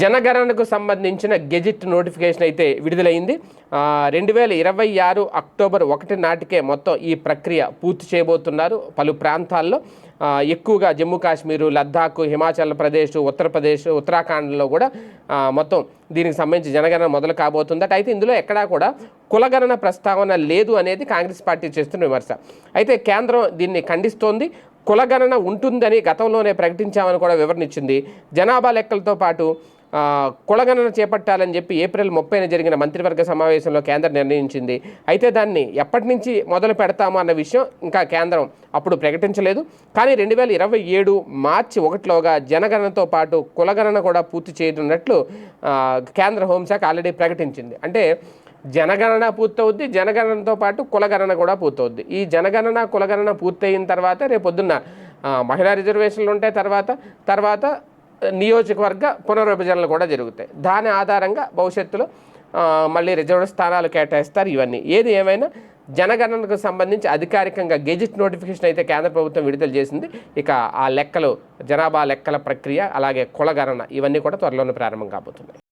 జనగణనకు సంబంధించిన gazette notification అయితే విడుదలైంది. రెండు వేల ఇరవై ఆరు అక్టోబర్ ఒకటి నాటికే మొత్తం ఈ ప్రక్రియ పూర్తి చేయబోతున్నారు పలు ప్రాంతాల్లో. ఎక్కువగా జమ్మూ కాశ్మీరు లద్దాఖ్ హిమాచల్ ప్రదేశ్ ఉత్తరప్రదేశ్ ఉత్తరాఖండ్లో కూడా మొత్తం దీనికి సంబంధించి జనగణన మొదలు కాబోతుందట అయితే ఇందులో ఎక్కడా కూడా కులగణన ప్రస్తావన లేదు అనేది కాంగ్రెస్ పార్టీ చేస్తున్న విమర్శ. అయితే కేంద్రం దీన్ని ఖండిస్తోంది. కులగణన ఉంటుందని గతంలోనే ప్రకటించామని కూడా వివరణించింది జనాభా లెక్కలతో పాటు కులగణన చేపట్టాలని చెప్పి ఏప్రిల్ ముప్పైన జరిగిన మంత్రివర్గ సమావేశంలో కేంద్రం నిర్ణయించింది. అయితే దాన్ని ఎప్పటి నుంచి మొదలు పెడతాము అన్న విషయం ఇంకా కేంద్రం అప్పుడు ప్రకటించలేదు. కానీ రెండు వేల ఇరవై ఏడు మార్చి ఒకటిలోగా జనగణనతో పాటు కులగణన కూడా పూర్తి చేయనున్నట్లు కేంద్ర హోంశాఖ ఆల్రెడీ ప్రకటించింది. అంటే జనగణన పూర్తవుద్ది జనగణనతో పాటు కులగణన కూడా పూర్తవుద్ది. ఈ జనగణన కులగణన పూర్తయిన తర్వాత రేపొద్దున్న మహిళా రిజర్వేషన్లు ఉంటాయి తర్వాత తర్వాత నియోజకవర్గ పునర్విభజనలు కూడా జరుగుతాయి. దాని ఆధారంగా భవిష్యత్తులో మళ్ళీ రిజర్వ్ స్థానాలు కేటాయిస్తారు ఇవన్నీ. ఏది ఏమైనా జనగణనకు సంబంధించి అధికారికంగా గెజిట్ నోటిఫికేషన్ అయితే కేంద్ర ప్రభుత్వం విడుదల చేసింది. ఇక ఆ లెక్కలు జనాభా లెక్కల ప్రక్రియ అలాగే కులగణన ఇవన్నీ కూడా త్వరలోనే ప్రారంభం కాబోతున్నాయి.